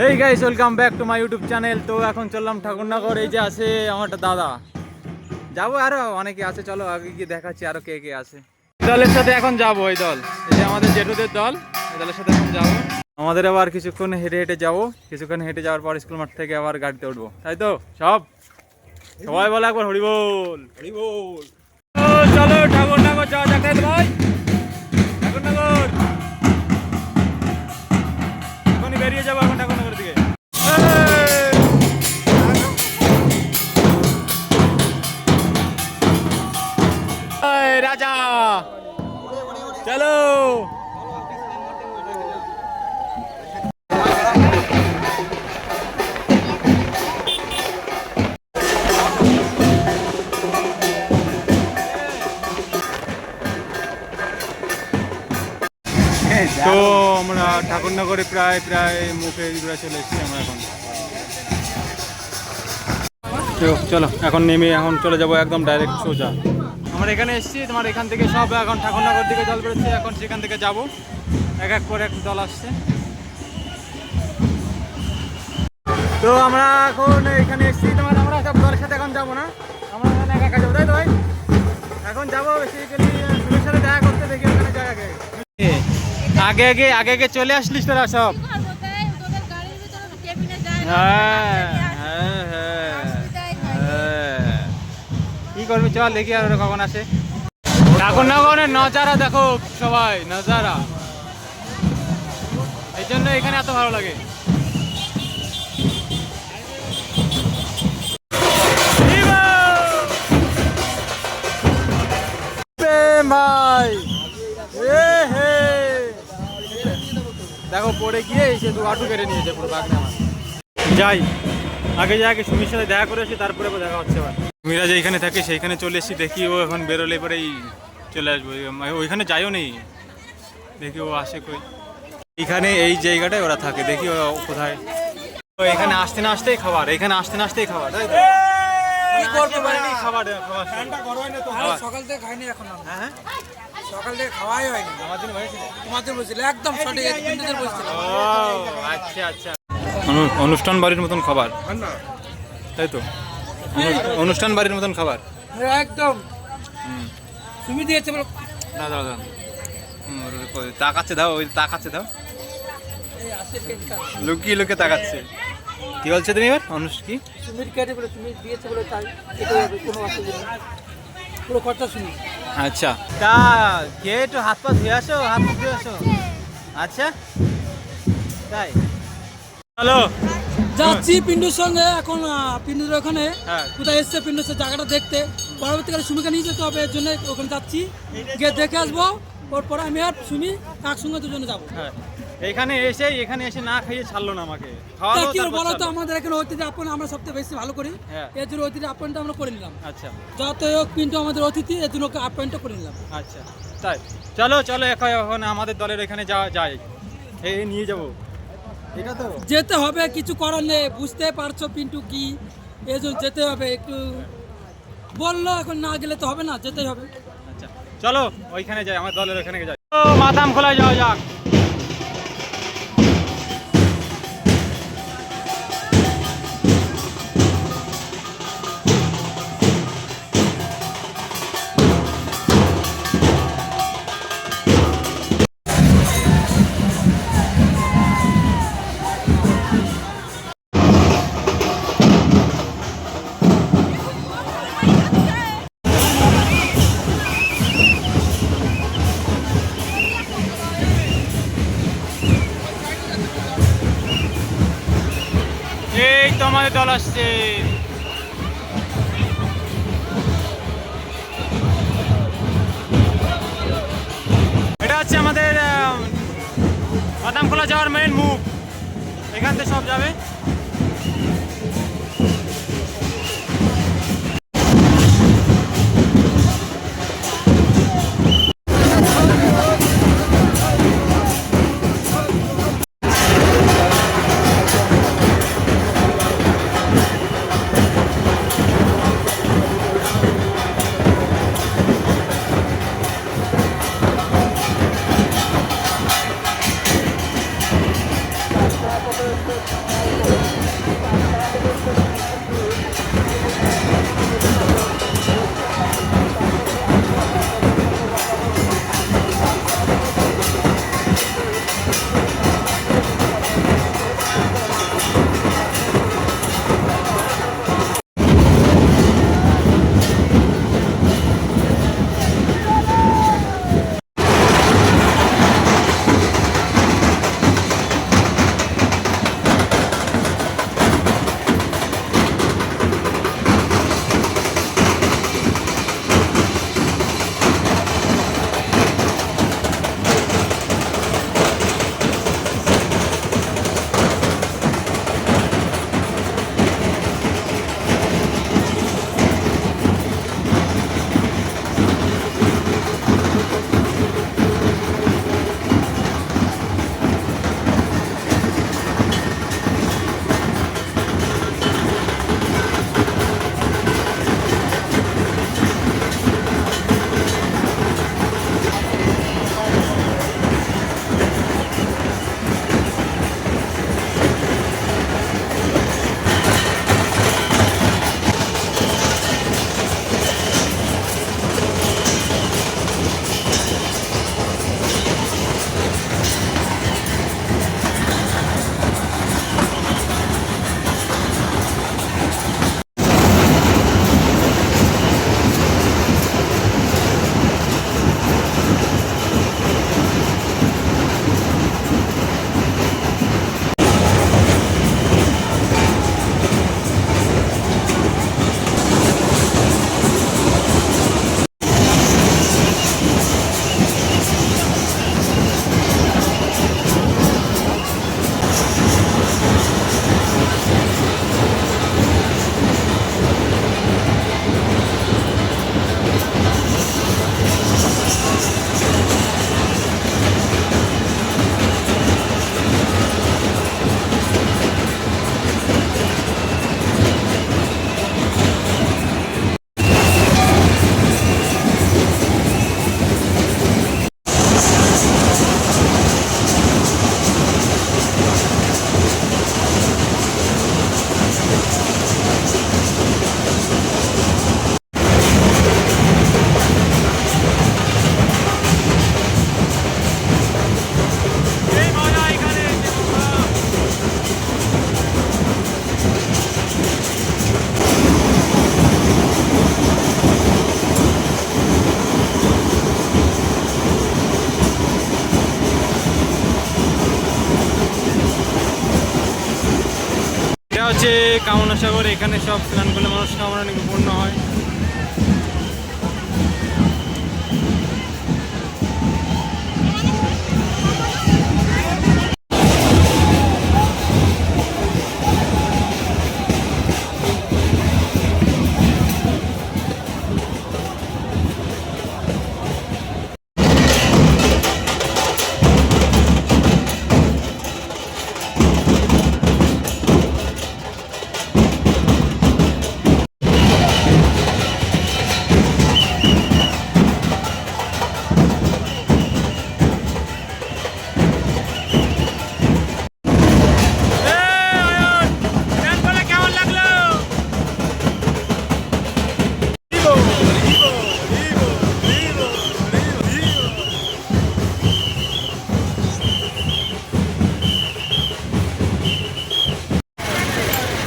Hey guys welcome back to my YouTube channel তো এখন চললাম ঠাকুরনগর এই যে আছে আমার দাদা। যাব আরও অনেকে আছে চলো আগে গিয়ে দেখাচ্ছি আরও কে কে আছে। দলের সাথে এখন যাব ওই দল। এই যে আমাদের জেঠুদের দল এই দলের সাথে এখন যাব। আমাদের আবার কিছুক্ষণ হেঁটে হেঁটে যাব। কিছুক্ষণ হেঁটে যাওয়ার পর স্কুল মাঠ থেকে আবার গাড়িতে উঠবো। তাই তো? সব? সবাই বলে একবার হরি হরিবোল হরিবোল ও চলো ঠাকুরনগর যাওয়া যাক ভাই। ঠাকুরনগর। এখনই বেরিয়ে যাব এখন ঠাকুরনগর। চলো তো আমরা ঠাকুরনগরে প্রায় প্রায় মুখে চলে এসেছি আমরা এখন। চলো, এখন নেমে এখন চলে যাব একদম ডাইরেক্ট সোজা। আমরা এখানে এসেছি তোমার এখান থেকে সব এখন ঠাকুরনগর দিকে জল বেরোচ্ছে এখন সেখান থেকে যাব। এক এক করে এক দল আসছে। তো আমরা এখন এখানে এসেছি তোমার আমরা সব দলের সাথে এখন যাব না। আমরা এখানে একা একা যাব তাই তো ভাই? এখন যাব বেসিক্যালি সাথে দেখা করতে দেখি ওখানে জায়গাকে আগে। আগে আগে আগে চলে আসলিস তোরা সব। হ্যাঁ হ্যাঁ হ্যাঁ। কি করবি চল দেখি আর কখন আসে। ঠাকুরনগরের নজারা দেখো সবাই নজারা। এই জন্য এখানে এত ভালো লাগে। ভাই হে। দেখো পড়ে গিয়ে সে দু আটু কেটে নিয়েছে পুরো বাগনে আমার। যাই আগে যাই আগে সুমির সাথে দেখা করে আসি তারপরে দেখা হচ্ছে আবার। সুমিরা যেখানে থাকে সেইখানে চলে এসেছি দেখি ও এখন বেরোলে পরেই চলে আসব। ওই- ওইখানে যাইও নেই। দেখি ও আসে কই। এইখানে এই জায়গাটায় ওরা থাকে দেখি ও কোথায়। ও এখানে আসতে না আসতেই খাবার এখানে আসতে না আসতেই খাবার তাই তো? কি করব আসতে পারেনি খাবার খাবার সকাল থেকে খাইনি এখন হ্যাঁ সকাল থেকে খাওয়াই হয়নি। আমার জন্য হয়েছিল তোমাদের বলছিল একদম সঠিক এক বলছিল। আচ্ছা আচ্ছা। অনুষ্ঠান বাড়ির মতন খাবার। তাই তো? অনুষ্ঠান বাড়ির মতন খাবার? একদম। হুম তুমি দিয়েছে বলো। দাও দাও দাও। তাকাচ্ছে দাও ওই তাকাচ্ছে দাও। এই আসে পেনটা লুকিয়ে লুকিয়ে তাকাচ্ছে। কি বলছে তুমি এবার? অনুষ কি? তুমি কেটে বলে তুমি দিয়েছে বলে তাই কোনো অসুবিধা নেই। পুরো কথা শুনি আচ্ছা। তা কে একটু হাত পা ধুয়ে আসো হাত পা ধুয়ে আসো। আচ্ছা। তাই। হ্যালো। যাচ্ছি পিন্টুর সঙ্গে এখন আহ, ওখানে। হ্যাঁ। কোথায় এসছে পিন্টু সে জায়গাটা দেখতে। পরবর্তীকালে সুমিকে নিয়ে যেতে হবে এর জন্য ওখানে যাচ্ছি। গিয়ে দেখে আসব। পরে আমি আর সুমি কার সঙ্গে দুজনে যাব। হ্যাঁ। এখানে এসে এখানে এসে না খাইয়ে ছাড়লো না আমাকে। কি বলো তো আমাদের এখানে অতিথি আপন আমরা সবথেকে বেশি ভালো করি। হ্যাঁ। এর জন্য অতিথি আপনটা আমরা করে নিলাম। আচ্ছা। যত হোক পিন্টু আমাদের অতিথি এর জন্য আপনটা করে নিলাম। আচ্ছা। তাই। চলো চলো এখন আমাদের দলের এখানে যাওয়া যায় এই নিয়ে যাব। যেতে হবে কিছু করার নেই। বুঝতে পারছ পিন্টু কি? এজন্য যেতে হবে একটু বলল এখন না গেলে তো হবে না যেতে হবে। আচ্ছা চলো ওইখানে যাই আমার দলের ওখানে যাই। মাথাম খোলা যাওয়া যাক। আমাদের আসছে। এটা হচ্ছে আমাদের বাদামখোলা যাওয়ার মেন মুখ এখান থেকে সব যাবে। হচ্ছে কামনা সাগর এখানে সব স্নান করলে মানুষ কামনা পূর্ণ হয়।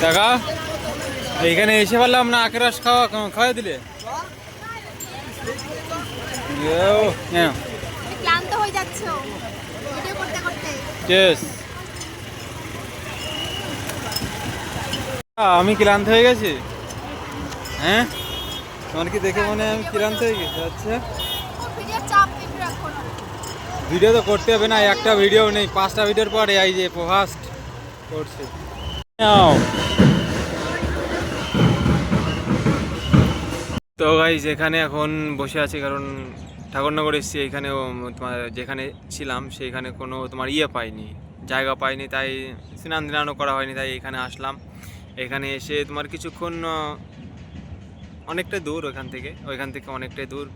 দেখা এইখানে এসে পারলাম না আখের রস খাওয়া খাওয়াই দিলে। হ্যাঁ। আমি ক্লান্ত হয়ে গেছি? হ্যাঁ? তোমার কি দেখে মনে আমি ক্লান্ত হয়ে গেছি? আচ্ছা। ভিডিও তো করতে হবে না একটা ভিডিও নেই পাঁচটা ভিডিওর পরে এই যে ফার্স্ট করছে। তো গাইজ এখানে এখন বসে আছি কারণ ঠাকুরনগর এসেছি এখানে তোমার যেখানে ছিলাম সেইখানে কোনো তোমার ইয়ে পাইনি, জায়গা পাইনি, তাই স্নান ধানও করা হয়নি, তাই এখানে আসলাম। এখানে এসে তোমার কিছুক্ষণ অনেকটা দূর ওইখান থেকে ওইখান থেকে অনেকটাই দূর।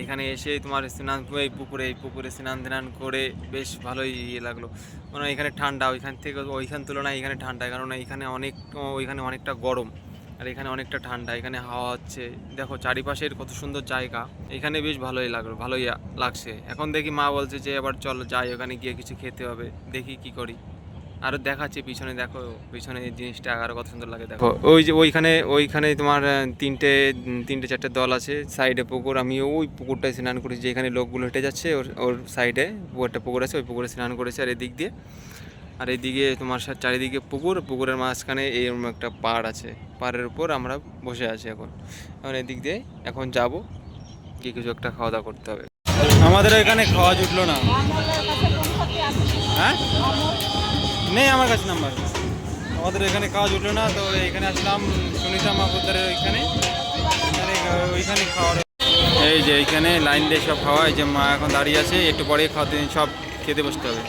এখানে এসে তোমার স্নান, এই পুকুরে এই পুকুরে স্নান ধান করে বেশ ভালোই ইয়ে লাগল। মানে এখানে ঠান্ডা, ওইখান থেকে, ওইখান তুলনায় এখানে ঠান্ডা কারণ এখানে অনেক, ওইখানে অনেকটা গরম। আর এখানে অনেকটা ঠান্ডা, এখানে হাওয়া হচ্ছে। দেখো, চারিপাশের কত সুন্দর জায়গা। এখানে বেশ ভালোই লাগল, ভালোই লাগছে। এখন দেখি মা বলছে যে এবার চলো যাই, ওখানে গিয়ে কিছু খেতে হবে। দেখি কি করি। আরও দেখাচ্ছে পিছনে, দেখো, পিছনে জিনিসটা আরও কত সুন্দর লাগে দেখো। ওই যে ওইখানে ওইখানে তোমার তিনটে তিনটে, চারটে দল আছে। সাইডে পুকুর, আমি ওই পুকুরটায় স্নান করেছি। যেখানে লোকগুলো হেঁটে যাচ্ছে, ওর ওর সাইডে একটা পুকুর আছে, ওই পুকুরে স্নান করেছে আর এদিক দিয়ে। আর এদিকে তোমার চারিদিকে পুকুর, পুকুরের মাঝখানে এরকম একটা পাড় আছে। পাড়ের উপর আমরা বসে আছি এখন। এখন এদিক দিয়ে এখন যাব, গিয়ে কিছু একটা খাওয়া দাওয়া করতে হবে। আমাদের এখানে খাওয়া জুটলো না। হ্যাঁ? নেই আমার কাছে নাম্বার। আমাদের এখানে কাজ উঠল না, তো এখানে আসলাম সুনিতা মাহবুদারের ওইখানে। ওইখানে খাওয়ার এই যে এইখানে লাইন দিয়ে সব খাওয়া, এই যে মা এখন দাঁড়িয়ে আছে, একটু পরে খাওয়াতে সব খেতে বসতে হবে।